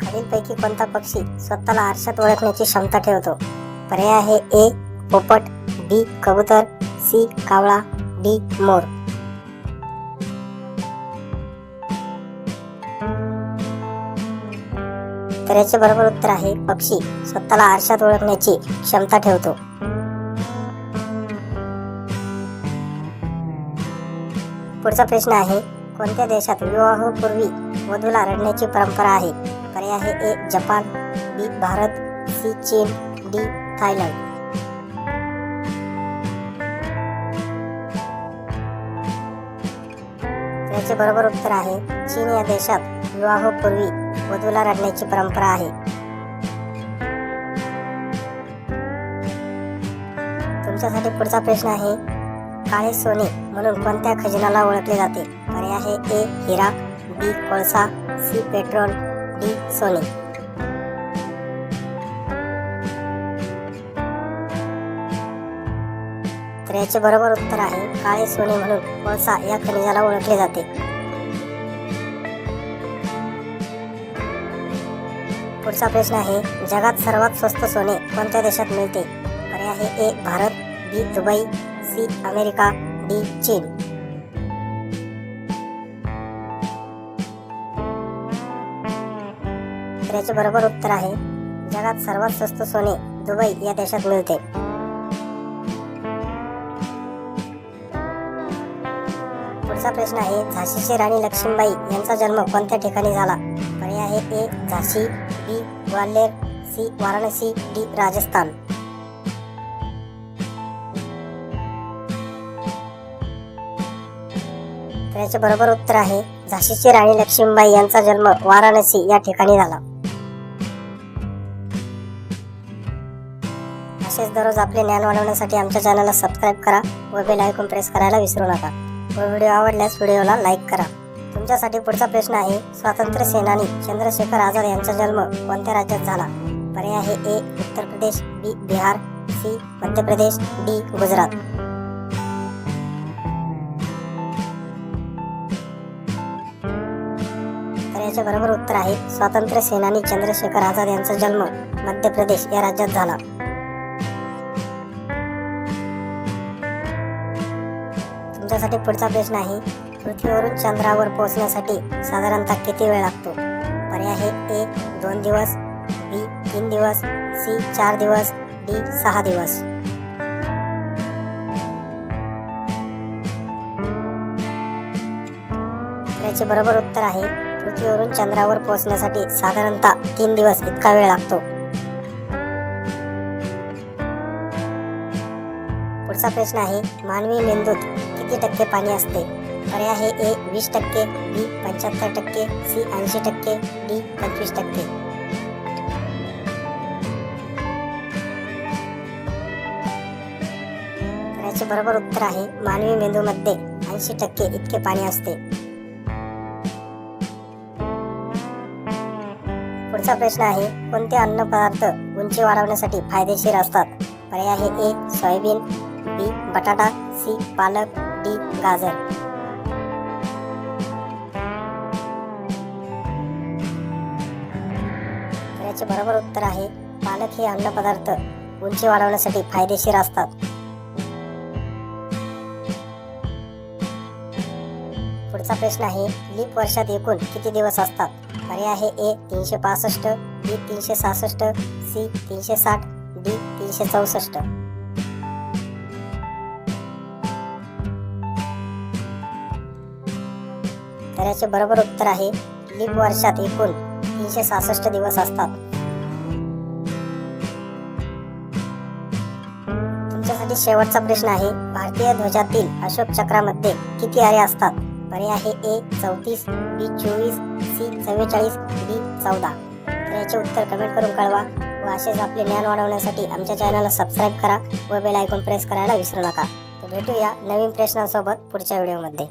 खालीलपैकी कोणता पक्षी स्वतःला आरशात ओळखण्याची क्षमता ठेवतो? पर्याय आहे ए पोपट बी कबूतर सी कावळा डी मोर. तर याचे बरोबर उत्तर आहे पक्षी. स्वतःला आरशात ओळखण्याची क्षमता ठेवतो. पुढचा प्रश्न आहे कोणत्या देशात विवाहापूर्वी वधूला रडण्याची परंपरा आहे? पर्याय आहे A Japan B Bharat C चीन डी थायलंड. याचे बरोबर उत्तर आहे चीन या देशात विवाहापूर्वी वधूला रडण्याची परंपरा आहे. तुमच्यासाठी पुढचा प्रश्न आहे काळे सोने म्हणून कोणत्या खजिनाला ओळखले जाते? पर्याय आहे ए हिरा बी कोळसा सी पेट्रोल डी सोने. तर याचे बरोबर उत्तर आहे काळे सोने म्हणून कोळसा या खनिजाला ओळखले जाते. पुढचा प्रश्न आहे जगात सर्वात स्वस्त सोने कोणत्या देशात मिळते? पर्याय आहे A Bharat B Dubai C America D चीन. तर याचे बरोबर उत्तर आहे जगात सर्वात स्वस्त सोने दुबई या देशात मिळते. पुढचा प्रश्न आहे झाशीची राणी लक्ष्मीबाई यांचा जन्म कोणत्या ठिकाणी झाला? पर्याय आहे ए झाशी B Gwalior C Varanasi D Rajasthan. तर याचे बरोबर उत्तर आहे झाशीची राणी लक्ष्मीबाई यांचा जन्म वाराणसी या ठिकाणी झाला. असेच दररोज आपले ज्ञान वाढवण्यासाठी आमच्या चॅनलला सबस्क्राईब करा व बेल आयकॉन प्रेस करायला विसरू नका. व व्हिडिओ आवडल्यास व्हिडिओला लाईक करा. तुमच्यासाठी पुढचा प्रश्न आहे स्वातंत्र्य सेनानी चंद्रशेखर आझाद यांचा जन्म कोणत्या राज्यात झाला? पर्याय आहे ए उत्तर प्रदेश बी बिहार सी मध्य प्रदेश डी गुजरात. प्रश्नाचे बरोबर उत्तर आहे. स्वातंत्र्य सेनानी चंद्रशेखर आझाद यांचा जन्म मध्य प्रदेश या राज्यात झाला. तुमच्यासाठी पुढचा प्रश्न आहे पृथ्वीवरून चंद्रावर पोहोचण्यासाठी साधारणतः किती वेळ लागतो? पर्याय आहे ए दोन दिवस बी तीन दिवस सी चार दिवस डी सहा दिवस. याचे बरोबर उत्तर आहे पृथ्वीवरून चंद्रावर पोहोचण्यासाठी साधारणतः तीन दिवस इतका वेळ लागतो. पुढचा प्रश्न आहे मानवी मेंदूत किती टक्के पाणी असते? पर्याय आहे ए वीस टक्के बी पंच्याहत्तर टक्के सी ऐंशी टक्के डी पंचवीस टक्के. याचे बरोबर उत्तर आहे मानवी मेंदूमध्ये ऐंशी टक्के इतके पाणी असते. पुढचा प्रश्न आहे कोणते अन्न पदार्थ उंची वाढवण्यासाठी फायदेशीर असतात? पर्याय आहे ए सोयाबीन बी बटाटा सी पालक डी गाजर. याचे बरोबर उत्तर आहे पालक हे अन्न पदार्थ उंची वाढवण्यासाठी फायदेशीर असतात. पुढचा प्रश्न आहे लीप वर्षात एकूण किती दिवस असतात? पर्याय आहे ए तीनशे पासष्ट बी तीनशे सहासष्ट सी तीनशे साठ डी तीनशे चौसष्ट. तर याचे बरोबर उत्तर आहे लीप वर्षात एकूण तीनशे सहासष्ट दिवस असतात. तुमच्यासाठी शेवटचा प्रश्न आहे भारतीय ध्वजातील अशोक चक्रामध्ये किती आरे असतात? पर्याय आहे ए चौतीस बी चोवीस सी चव्वेचाळीस डी चौदा. तर याचे उत्तर कमेंट करून कळवा. व असेच आपले ज्ञान वाढवण्यासाठी आमच्या चॅनलला सबस्क्राईब करा व बेल आयकॉन प्रेस करायला विसरू नका. तर भेटूया नवीन प्रश्नांसोबत पुढच्या व्हिडिओमध्ये